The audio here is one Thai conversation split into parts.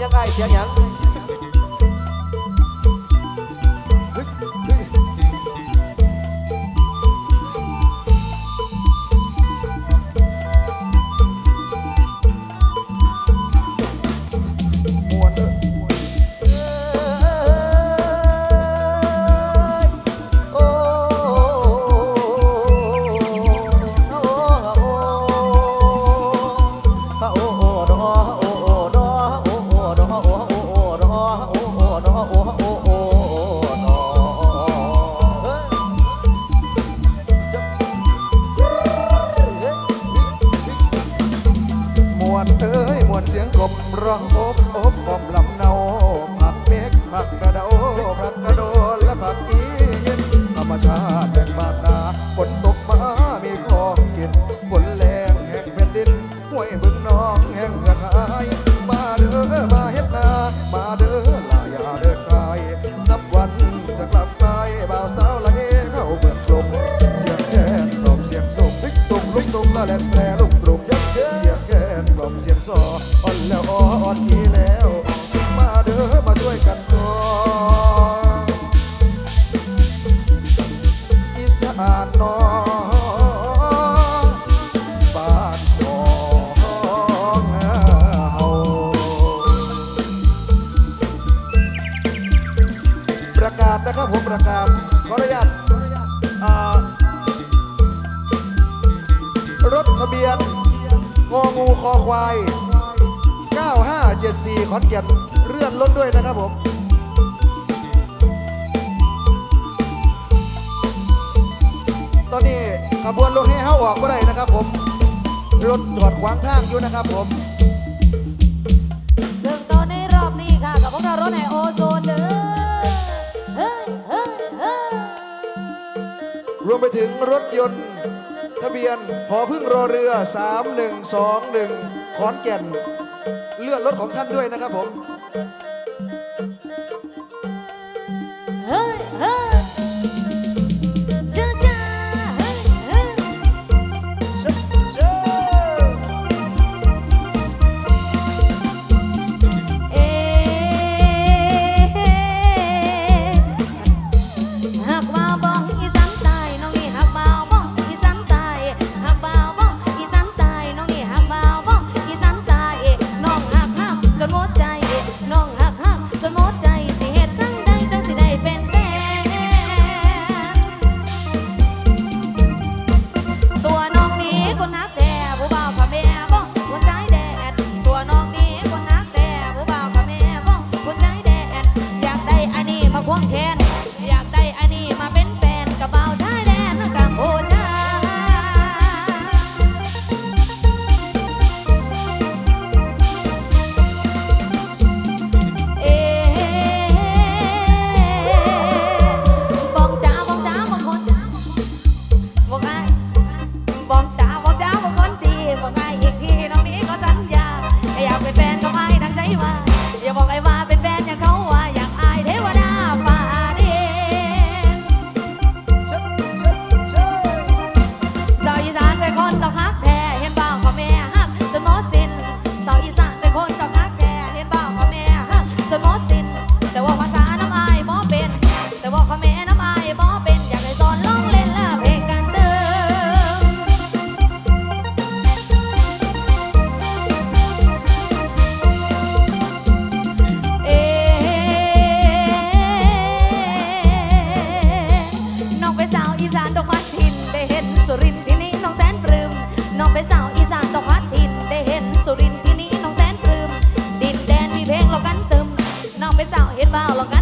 Nhớ ngay! นอนเประกาศนะครับผมประกาศขออนุญาตรถทะเบียนงองูคอควาย 9574 ขอนแก่นเลื่อนรถด้วยนะครับผม ขบวนรถให้เขาออกก็ได้นะครับ ผมรถจอดขวางทางอยู่นะครับ ผมเริ่มตอนในรอบนี้ค่ะกับพวกเรารถไหนโอโซนเด้อเฮ้ยเฮ้ยเฮ้ยรวมไปถึงรถยนต์ ทะเบียนหอพึ่งรอเรือ 3121 ขอนแก่น เลื่อนรถของท่านด้วยนะครับผม เจ้าเห็นบ่าหรอกกัน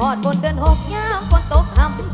หอดบนเดินหกยามฝนตกหำ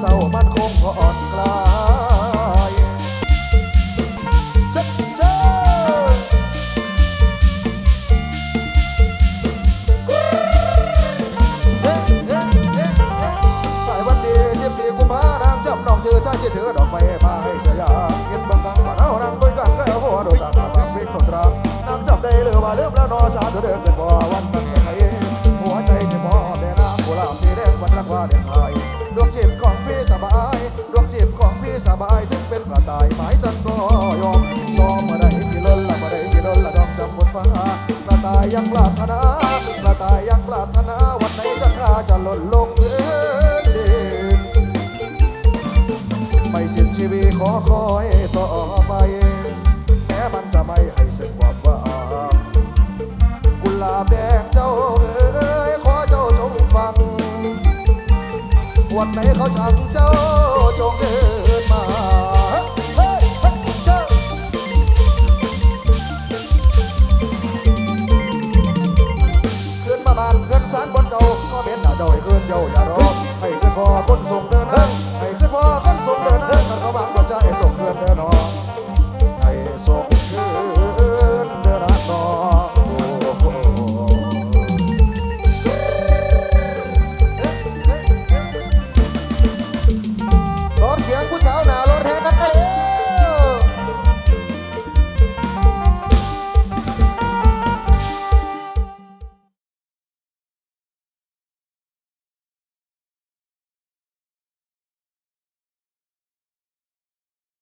เศร้ามันคงพออ่อนกลาเจ้าเอ๊เอ๊เอ๊เอ๊ะสายวันดีเสียบสีกุมภาน้ำจำน้องเจอชาเชื่อถือดอกไม้มาให้เสียยาเก็บบางครั้งมาเอานั่งด้วยกันก็หัวโดนตาตาบักวิ่งคนรักน้ำจับได้หรือว่าเริ่มแล้วนอสาตัวเดิมเกิดบ่วันมันเป็นไงหัวใจจะมอแต่น้ำกุหลาบสีแดงวันรักว่าเด่นไทยดวงจิต พี่สบายดวงจิตของพี่สบายถึงเป็นกระต่ายหมายจันก็ยอมซอมมาได้สิล้นละมาได้สิล้นละดอกจำบนฟ้ากระต่ายยังปรารถนากระต่ายยังปรารถนาวันไหนจันทราจะหล่นลงพื้นดินไม่เสียชีวิตขอคอยต่อไป ในเขาช่างเจ้าจงเอ